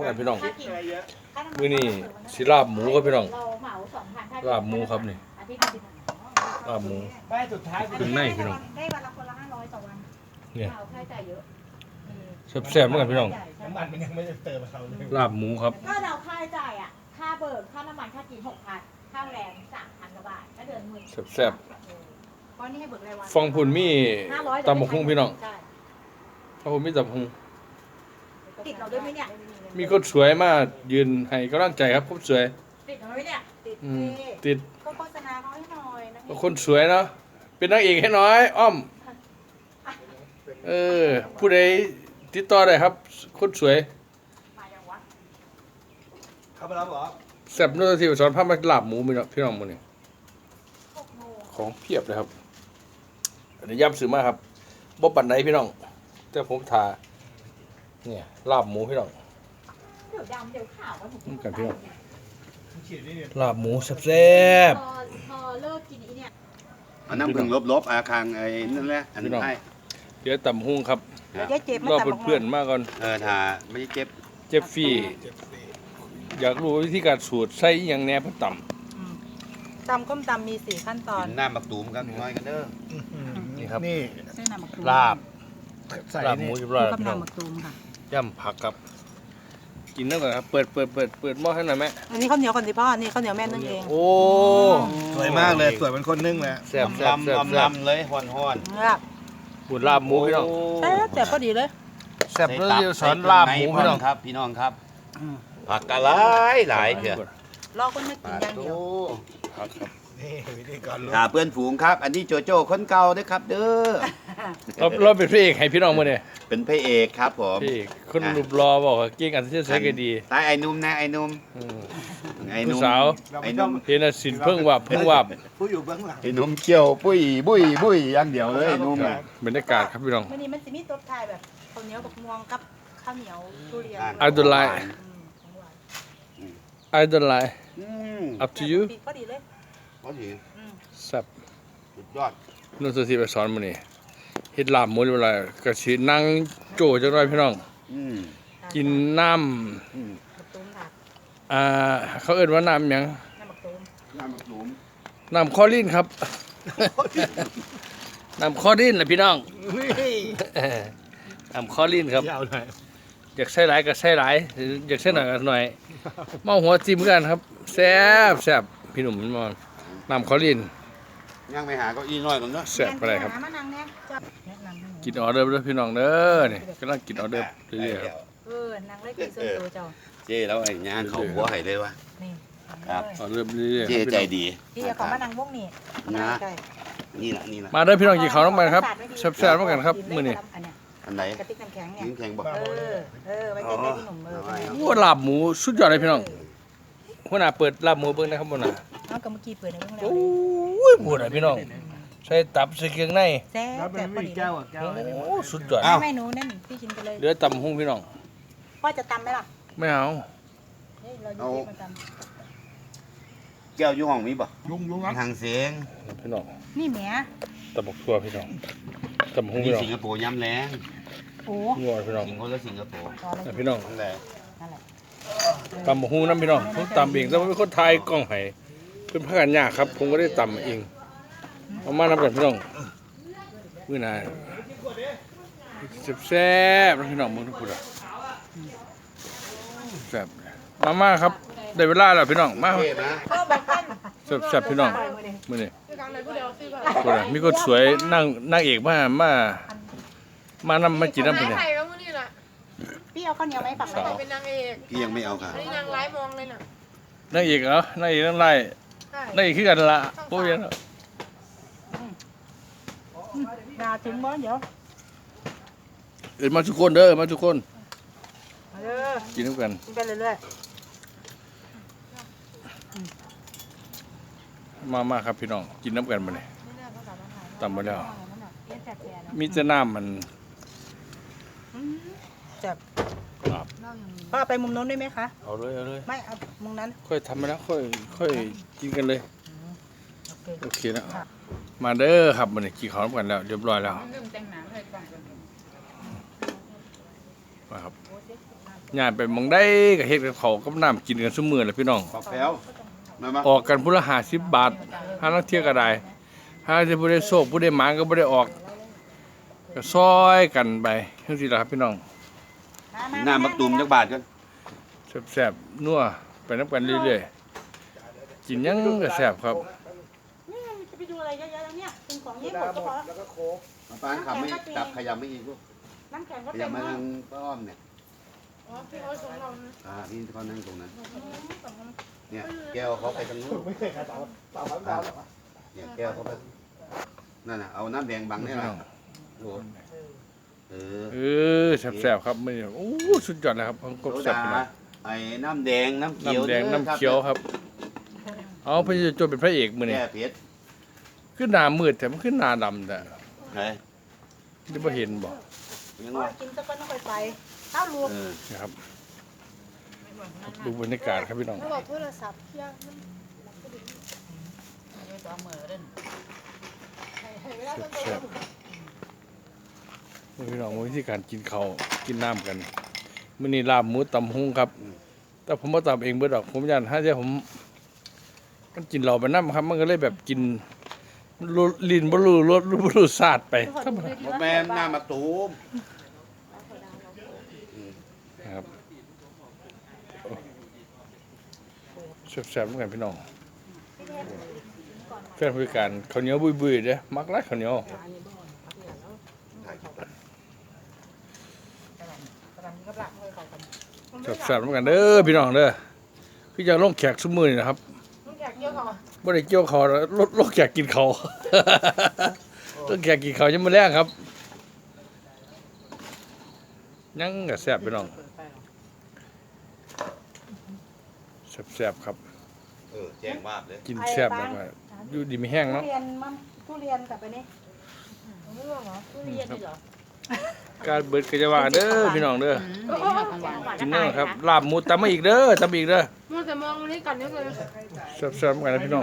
เมื่อกันพี่น้องค่ากินมื้อนี้สิลาบหมูครับพี่น้องเราเหมาสองพันถ้ลาบหมูครับนี่อาทิตย์ละสิบลาบหมูไม่สุดท้ายถึงในพี่น้อง ได้วันละคนละห้าร้อยต่อวันเนี่ยเราค่าใช้จ่ายเยอะแซ่บๆเหมือนกันพี่น้อง น้ำมันมันยังไม่ได้เติมเขาเลยลาบหมูครับ ก็เราค่าใช้จ่ายอะ ค่าเบิกค่าน้ำมันค่ากินหกพันค่าแรงสามพันกว่าบาทก็เดือนหมื่นแซ่บ เพราะนี่ให้เบิกรายวันๆฟังพุ่นมีห้าร้อยตำบักหุ่งพี่น้องใช่ ฟังพุ่นมีตำบักหุ่ง ติดเราด้วยไหมเนี่ย มีคนสวยมายืนให้กำลังใจครับคนสวยติดเราไหมเนี่ยติดอืมสิติดก็โฆษณาเขาให้หน่อยนะคนสวยเนาะเป็นนางเอกให้น้อย อ้อม เออ ผู้ใดติดต่อได้ครับ คนสวยมาอย่างวะเข้าไปแล้วเหรอแซ่บนู่นที่สอนภาพมาลาบหมูพี่น้องพี่น้องมื้อนี้หกโมงของเพียบเลยครับอันนี้ย้ำซื้อมาครับบ่ปันไหนพี่น้องแต่ผมทา เนี่ยลาบหมูพี่น้อง เดี๋ยวดำเดี๋ยวขาวมันอืมกันพี่น้องฉีดนี่เนี่ยลาบหมูแซ่บ พอพอเลิกกินอีเนี่ย อันนั้นเพิ่งลบๆอาคางไอ้นั่นแหละอันนั้นให้ๆเดี๋ยวต่ำหุ้งครับเดี๋ยวได้เจ็บรอเพื่อนๆมาก่อนเออถ้าไม่เจ็บเจ็บฟรีอยากรู้วิธีการสูตรใส่อหย่างแหน่เพิ่นต่ตำก้มตำมีสี่ขั้นตอนกินหน้าบักตูมกันน้อยกันเด้อำนี่ครับ นี่ เส้นน้ำมะกรูดลาบ ใส่ลาบหนี่มูเรียบร้อยกัแล้วบพี่น้องน้ำมะกรูดค่ะ ย่ำผักครับ กินนั่นก่อนครับ เปิดเปิดเปิดเปิดหม้อให้หน่อยแม่อันนี้ข้าวเหนียวก่อนสิพ่อ นี่ข้าวเหนียวแม่นึ่งเองโอ้สวยมากเลยสวยเป็นคนนึ่งเลยแซ่บแซ่บลำแซ่บลำแซ่บลำเลยฮ้อนฮ้อนเนื้อบุญลาบหมูพี่น้องแต่แต่พอดีเลยแซ่บเลยเดี๋ยวสอนลาบหมูพี่น้องครับ พี่น้องครับผักกะหลายหลายเถอะรอคนนึกกินอย่างเดียวผักครับนี่วิธีการรู้ถ้าเพื่อนฝูงครับ อันนี้โจโจ้คนเก่าเด้อครับ เด้อ เราเราเป็นพระเอกให้พี่น้องมื้อนี้เป็นพระเอกครับผมพี่คนรูปรอบอกว่าเก่งอันที่จะใช้ก็ดีตายไอ้หนุ่มนะไอ้หนุ่มอืมไอ้หผู้นุ่มสาวไอ้หนุ่มเห็นน่ะสินเพิ่งวับเพิ่งวับผู้อยู่เบื้องหลังไอ้หนุ่มเขี้ยวปุ้ยบุ้ยบุ้ยอย่างเดียวเลยไอ้หนุ่มอะบรรยากาศครับพี่น้อง วันนี้มันจะมีตัวทายแบบข้าวเหนียวกับม่วงกับข้าวเหนียวทุเรียน I don't like อืมของหวาน I don't like อืม up to you พอดีเลย พอดีอืมแซ่บสุดยอดนุ่นสุธีไปสอนมื้อนี้ เฮ็ดลาบหมูเรียบร้อยก็สินั่งโจ้จักหน่อยพี่น้อง อืมกินน้ำอืมมะตูมค่ะอ่าเขาเอิ้นว่าน้ำหยังน้ำมะตูมน้ำบักตูมน้ำคอลินครับ น้ำคอลินแหละพี่น้องนี่น้ำคอลินครับ ยาวหน่อยอยากใส่หลายก็ใส่หลายอยากใส่หน่อยก็หน่อยเมาหัวจิ้มกันครับแซ่บแซ่บพี่หนุ่มมันมองน้ำคอลิน ยังไปหาเก้าอี้น้อยก่อนเนาะแซ่บอะไรครับหามานั่งเนี่ยจะแนะนำให้หนูกินออเดอร์เด้อพี่น้องเด้อนี่กำลังกินออเดอร์เรื่อยๆครับ เออนั่งเลยกินส่วนตัวเจ้าเจ้แล้วไอ้ยางเขาหัวให้เลยวะ นี่ครับ ออเดอร์เรื่อยๆเจ้ครับพี่ใจน้องดี พี่จะขอมานั่งวงนี่มานั่งใกล้นี่แหละนี่แหละมาเด้อพี่น้องกินข้าวน้องมันครับแซ่บๆเหมือนกันครับมื้อนี้อันเนี้ยอันไหนกระติกน้ำแข็งเนี่ยยิงแข่งบอก เออ เออ ไว้กินได้พี่หนุ่มเออเป็นไงโอ้ลาบหมูสุดยอดเลยพี่น้องหัวหน้าเปิดลาบหมูเบิ่งนะครับหัวหน้า เอากับเมื่อกี้เปิดในเรื่องแล้วโอ้ยหมูน่ะพี่น้องใส่ตับใส่เครื่องในแซ่บแล้วเป็แซ่นบพอมีดีแก้วกับแก้วอะไรโอ้สุดยอดไม่ไม่หนูนั่นพี่กินไปเลยเหลือตำหุ้งพี่น้องพ่อจะตำไหมล่ะ ไม่เอาเฮ้ยเราอยู่ที่มาตแก้วอยู่ห้องมีบ่ลุงลุงครับทางเสียงพี่น้องำนี่แหมตำบักทั่วพี่น้องตำหุ้งนี่พี่น้องสิงคโปร์ย้ำแรงโอ้งัวพี่น้องสิงคโปร์แล้วสิงคโปร์พอแล้วแต่พี่น้องนั่นแหละนั่นแหละตำบักหุ้งน้ำพี่น้องผมตำเองแต่ว่าเป็นคนไทยกล้องไห้ เป็นพักกันยากครับ ผมก็ได้ตำเองเอามานำกันพี่น้องมื้อหน้าแซ่บๆนะพี่น้องมึงทุกคนอะแซ่บมามาครับได้เวลาแล้วพี่น้องมาครับเท่นะพ่อบอกกันแซ่บๆพี่น้องมื้อนี้คนอะมีคนสวยนั่งนางเอกมามามานำมากินน้ำเพิ่นเนี่ยไทยก็มือนี่แหละพี่เอาข้าวเหนียวไหมฝั่งไหนเป็นนางเอกพี่ยังไม่เอาค่ะอันนี้นางร้ายมองเลยน่ะนางเอกเหรอนางเอกนางไล่ใช่นาง เอกคือกันละโอ้ยนนาถึงบ่เดี๋ยวเอินมาทุกคนเด้อมาทุกคนมาเด้อกินน้ำกันกินไปเรื่อยมามาครับพี่น้องกินน้ำกันมาเนี่ยตำมาแล้วๆมีแต่น้ำมันแซ่บ ครับพ่อเอาไปมุมโน้นได้ไหมคะเอาเลยเอาเลย ไม่เอามุมนั้นค่อยทำมาแล้วค่อยค่อยกินกันเลยโอเคโอเคนะมาเด้อครับมันกินข้าวน้ำกันแล้ว เรียบร้อยแล้วมาครับย่างไปหมองได้ก็เฮ็ดกับเขาวกับน้ำกินกันซุมื้อแหละพี่น้อง ปอกแป้วมามาออกกันผู้ละ50บาทห้านักเที่ยวก็ได้ห้าจะผู้ได้โชคผู้ได้หมานก็บ่ได้ออก ก็ซอยกันไปจังซี่ล่ะครับพี่น้องห น้ามักตุ่มจักบาทกันแซ่บๆนัวไปนํกันเรื่อยๆกินหยังก็แซ่บครับนี่จะไปดูอะไรเยอะๆแล้วเนี่ยเป็นของญี่ปุ่นก็พอมาปานขับไม่จับขยับไม่อีกลูกน้ำแข็งก็ขเต็ยับมมาห้อทางงป้อมเนี่ยอ๋อพี่เขาส่งเรานะอ่าพี่เขานั่งตรงนั้น เนี่ยแก้วเขาไปทางนู้นเนี่ยแก้วเขาไปนั่นน่ะเอาน้ำแดงบังได้ไหมโอ้ เออเออแซ่บๆครับมื้อนี้โอ้สุดยอดเลยครับของกบโซแซ่บดาพี่น้องไอ้น้ำแดงน้ำเขียวน้ำแดงด้อน้ำเขียวครับ เอาเพิ่นจะจนเป็นพระเอกมื้อนี้แก้เผ็ดคือหน้ามืดแต่มันคือหน้าดำแต่เฮ้ยจะบ่เห็นบ่ยังว่ากินสักก้อนต้องไปไปข้าวลูกเออนะครับดูบรรยากาศครับพี่น้องเขาบอกโทรศัพท์เที่ยงมันแซ่บๆ พี่น้องวิธีการกินข้าวกินน้ำกันมื้อนี้ลาบหมูตำหุงครับ แต่ผมบ่ตำเองเบิดดอกผมย่านถ้าเจ้าผม มันกินเหล้าไปน้ำครับ มันก็เลยแบบกินรู้ลิ้นบ่รู้รสบ่รู้ชาติไปธรรมดาบ่แม่นหน้ามักตุ่มนะครับแซ่บๆเหมือนกันพี่น้องแฟนบริการข้าวเหนียวบุยๆเด้อมักหลายข้าวเหนียว แซ่บๆเหมือนกันเด้อพี่น้องเด้อคือจะลงแขกซุมื้อนี่นะครับต้องแขกเยอะก่อนบ่ได้เกี่ยวเขาวแล้วลดลงแขกกินเขาวลงแขกกินเขาวยังมื้อแรงครับ ยังก็แซ่บพี่น้องแซ่บๆครับ เออแจ้งวาบเลย กินแซ่บแล้วก็อยู่ดีมีแห้งทุเนาะ เรียนมั่มทุเรียนกับไปนี่ ไม่รู้เหรอทุเรียนนี่เหรอ การเบิดก็จะว่าเด้อพี่น้องเด้อกินเด้อครับลาบหมูตำมาอีกเด้อตำอีกเด้อมัวแต่มองอันนี้กันนี่เลยแซ่บๆเหมือนกันนะพี่น้อง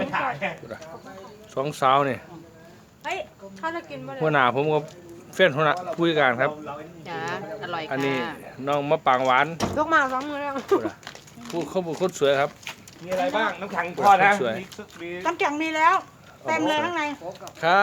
สองสาวนี่เฮ้ยถ้าจะกินบ่ได้หัวหน้าผมกับแฟนหัวหน้าผู้จัดการครับจ้าอร่อยอันค่ะนี้น้องมะปางหวานยกมาสองมือแล้วผู้เขาเป็นคนสวยครับมีอะไรบ้างน้ำแข็งพอนะสวยมีน้ำแข็งมีแล้วเต็มเลยข้างในครับ